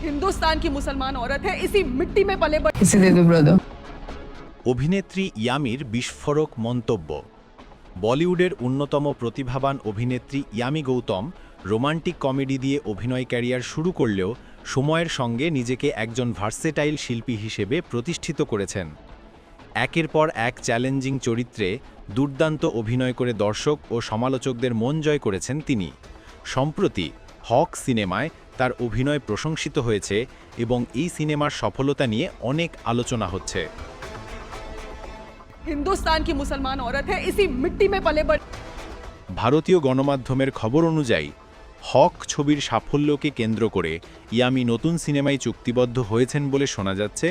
हिंदुस्तान की मुसलमान औरत है इसी मिट्टी में पले बड़े इसे दे दो ब्रदर অভিনেত্রী ইয়ামির বিস্ফোরক মন্তব্য বলিউডের অন্যতম প্রতিভাবান অভিনেত্রী ইয়ামি গৌতম রোমান্টিক কমেডি দিয়ে অভিনয় ক্যারিয়ার শুরু করলেও সময়ের সঙ্গে নিজেকে একজন ভার্সেটাইল শিল্পী হিসেবে প্রতিষ্ঠিত করেছেন একের পর এক চ্যালেঞ্জিং চরিত্রে দুর্দান্ত অভিনয় করে দর্শক ও সমালোচকদের মন জয় করেছেন তিনি সম্প্রতি হক সিনেমায় তার অভিনয় প্রশংসিত হয়েছে এবং এই সিনেমার সফলতা নিয়ে অনেক আলোচনা হচ্ছে हिंदुस्तान की मुसलमान औरत है इसी मिट्टी में पले बड़े ভারতীয় গণমাধ্যমের খবর অনুযায়ী হক ছবির সাফল্যকে কেন্দ্র করে ইয়ামি নতুন সিনেমায় চুক্তিবদ্ধ হয়েছেন বলে শোনা যাচ্ছে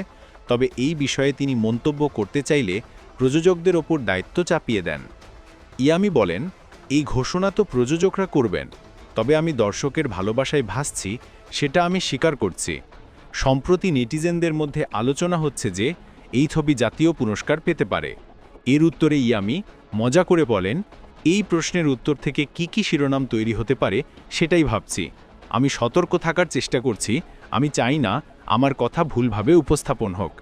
তবে এই বিষয়ে তিনি মন্তব্য করতে চাইলে প্রযোজকদের ওপর দায়িত্ব চাপিয়ে দেন ইয়ামি বলেন এই ঘোষণা তো প্রযোজকরা করবেন তবে আমি দর্শকের ভালোবাসায় ভাসছি, সেটা আমি স্বীকার করছি। সম্প্রতি নেটিজেনদের মধ্যে আলোচনা হচ্ছে যে, এই ছবি জাতীয় পুরস্কার পেতে পারে। এর উত্তরে ইয়ামি মজা করে বলেন, এই প্রশ্নের উত্তর থেকে কি কি শিরোনাম তৈরি হতে পারে, সেটাই ভাবছি। আমি সতর্ক থাকার চেষ্টা করছি, আমি চাই না আমার কথা ভুলভাবে উপস্থাপন হোক।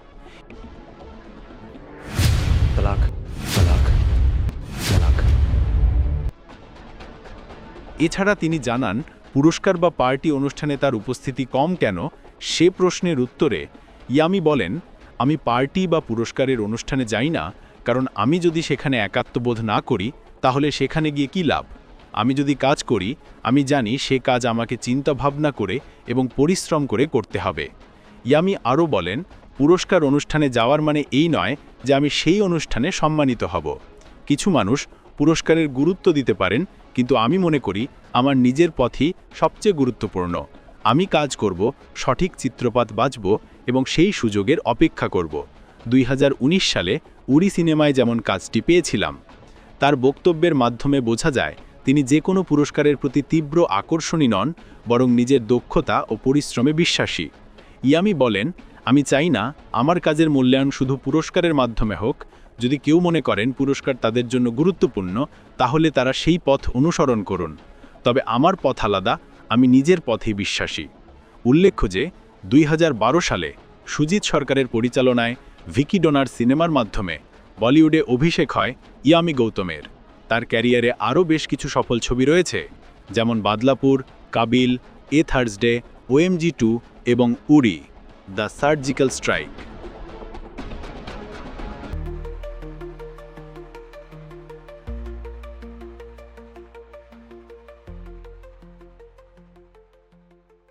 এছাড়া তিনি জানান, পুরস্কার বা পার্টি অনুষ্ঠানে তার উপস্থিতি কম কেন? সে প্রশ্নের উত্তরে, ইয়ামি বলেন, আমি পার্টি বা পুরস্কারের অনুষ্ঠানে যাই না, কারণ আমি যদি সেখানে একাত্মবোধ না করি, তাহলে সেখানে গিয়ে কী লাভ? আমি যদি কাজ করি, আমি জানি সে কাজ আমাকে চিন্তা ভাবনা করে এবং পরিশ্রম করে করতে হবে। ইয়ামি আরও বলেন, পুরস্কার অনুষ্ঠানে যাওয়ার মানে এই নয় যে আমি সেই অনুষ্ঠানে সম্মানিত হব। কিছু মানুষ পুরস্কারের গুরুত্ব দিতে পারেন কিন্তু আমি মনে করি আমার নিজের পথই সবচেয়ে গুরুত্বপূর্ণ। আমি কাজ করব, সঠিক চিত্রপাত বাঁচব এবং সেই সুযোগের অপেক্ষা করব। দুই হাজার উনিশ সালে উড়ি সিনেমায় যেমন কাজটি পেয়েছিলাম, তার বক্তব্যের মাধ্যমে বোঝা যায়, তিনি যে কোনো পুরস্কারের প্রতি তীব্র আকর্ষণী নন, বরং নিজের দক্ষতা ও পরিশ্রমে বিশ্বাসী। ইয়ামি বলেন, আমি চাই না আমার কাজের মূল্যায়ন শুধু পুরস্কারের মাধ্যমে হোক যদি কেউ মনে করেন পুরস্কার তাদের জন্য গুরুত্বপূর্ণ, তাহলে তারা সেই পথ অনুসরণ করুন। তবে আমার পথ আলাদা, আমি নিজের পথেই বিশ্বাসী। উল্লেখ্য যে, দুই হাজার বারো সালে সুজিত সরকারের পরিচালনায় ভিকি ডোনার সিনেমার মাধ্যমে বলিউডে অভিষেক হয় ইয়ামি গৌতমের। তার ক্যারিয়ারে আরও বেশ কিছু সফল ছবি রয়েছে, যেমন Badlapur, Kaabil, A Thursday, OMG two এবং উড়ি দ্য সার্জিক্যাল স্ট্রাইক।